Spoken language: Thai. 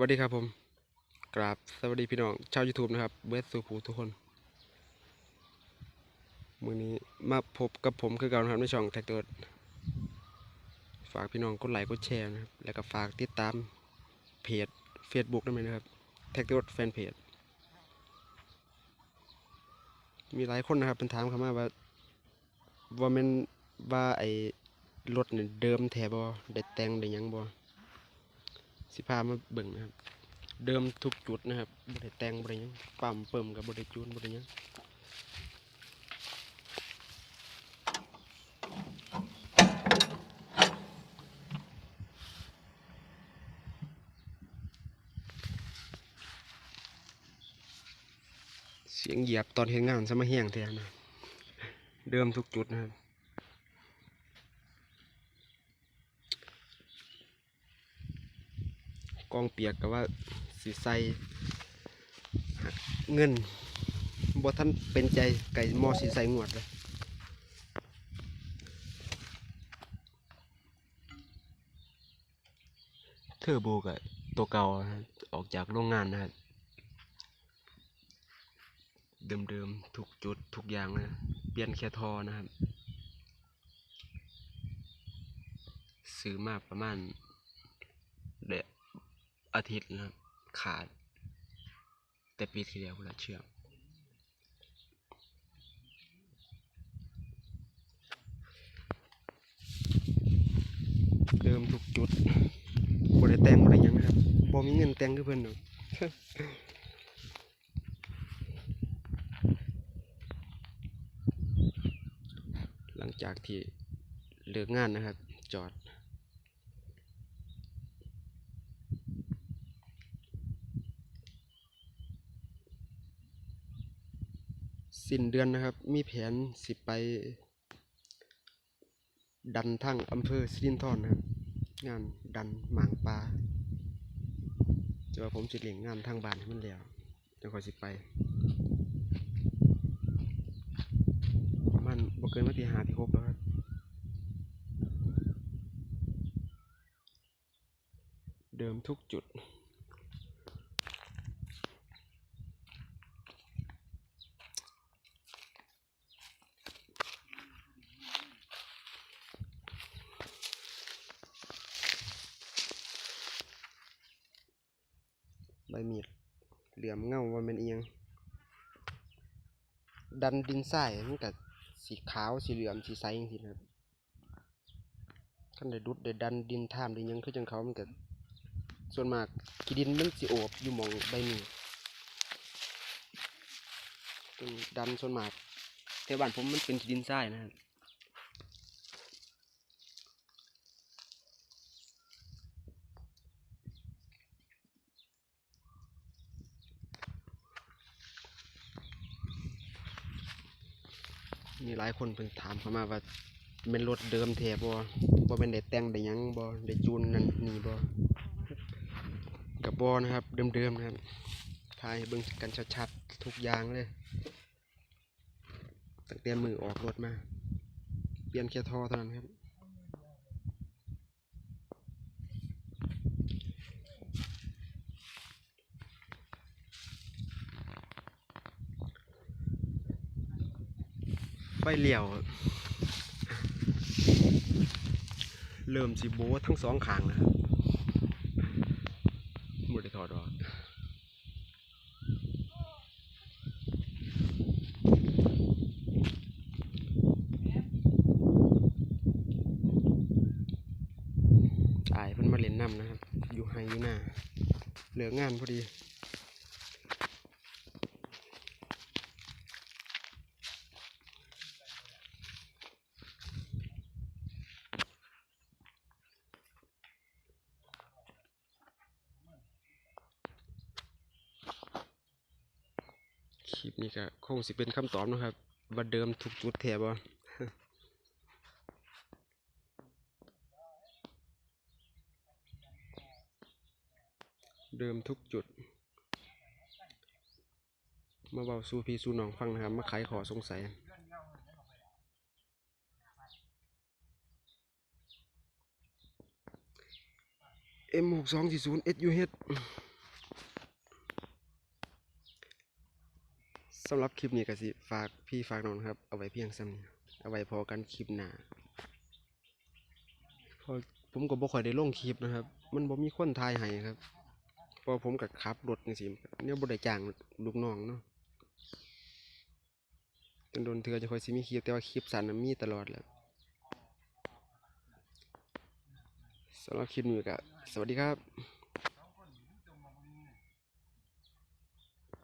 สวัสดีครับผม กราบสวัสดีพี่น้อง ชาว YouTube นะครับเวสสูผูทุกคนมือนี้มาพบกับผมคือเก่านะครับในช่องแท็กเตอร์ฝากพี่น้องกดไลค์กดแชร์นะครับ แล้วก็ฝากติดตามเพจ Facebook ด้วยนะครับแท็กเตอร์แฟนเพจมีหลายคนนะครับเป็นถามเข้ามาว่าว่ามันว่าไอ้รถเนี่ยเดิมแท้บ่ได้แต่งได้ยังบ่ สิพามาเบิ่งนะครับ เดิมทุกจุดนะครับบริแตงบริยังปั๊มเปิ่มกับบริจูนบริยังเสียงเหยียบตอนเห็นงานสมาแห้งแทนนะเดิมทุกจุดนะครับ กองเปียกก็ว่าสิใส่เงินบ่ท่านเป็นใจไก่มอสิใส่งวดเลยเทอร์โบกับตัวเก่าออกจากโรงงานนะครับเดิมๆทุกจุดทุกอย่างนะ เปลี่ยนแค่ทอนะครับ ซื้อมาประมาณ อาทิตย์นะครับขาด แต่ปีที่แล้วคุณละเชื่อมเดิมทุกจุดบริแต่งบริยังนะครับบ่มีเงินแต่งคือเพิ่อนหรอกหลังจากที่เลิกงานนะครับ จอด สิ้นเดือนนะครับ มีแผนสิไป ดันทั้งอำเภอสิรินธรนะครับ งานดันหมางปลาจะว่าผมสิเลี้ยงงานทางบ้านให้มันแล้วจังค่อยสิไปประมาณบ่เกินวันที่ห้าที่หกแล้วครับเดิมทุกจุด ใบมีดเหลี่ยมเงาว่ามันเอียง ดันดินทรายมันกับสีขาวสีเหลืองสีใสอย่างที่นะครับขั้นได้ดุดได้ดันดินท่ามได้หยังคือจังเขามันกับส่วนมากขี้ดินมันสิโอบอยู่มองใบมีดตรงดันส่วนมากแถวบ้านผมมันเป็นดินทรายนะครับ มีหลายคนเพิ่งถามเข้ามาว่าเป็นรถเดิมแท้บ่บ่เป็นได้แต่งได้หยังบ่ได้จูนนั่นนี่บ่กับบ่นะครับ เดิมๆนะครับถ่ายเบิ่งกันชัดๆทุกอย่างเลยตั้งแต่มือออกรถมา เปลี่ยนแค่ท่อเท่านั้นครับ ไฟเลี้ยว เริ่มสิโบทั้งสองขางแล้วครับหมดได้ถอดออกอายเพิ่นมาเล่นน้ำนะครับ อยู่ไฮอยู่หน้าเหลืองานพอดี ลิปนี้ก็คงสิเป็นคำตอบนะครับว่าเดิมทุกจุดแถบบ่เดิมทุกจุด มาเบาสูพี่สู่น้องฟังนะครับ มาไขขอสงสัย M 6 2 4 0 SUH ส สำหรับคลิปนี้ก็สิฝากพี่ฝากน้องครับ เอาไว้เพียงซ้ำนี้เอาไว้พอกันคลิปหน้าพอผมก็บ่ค่อยได้ลงคลิปนะครับ มันบ่มีคนถ่ายให้ครับพอผมก็ขับรถจังซี่เนี่ยบ่ได้จ้างลูกน้องเนาะจนโดนเทื่อจะค่อยสิมีคลิปแต่ว่าคลิปสั้นน่ะมีตลอดแหละสำหรับคลิปนี้ก็สวัสดีครับ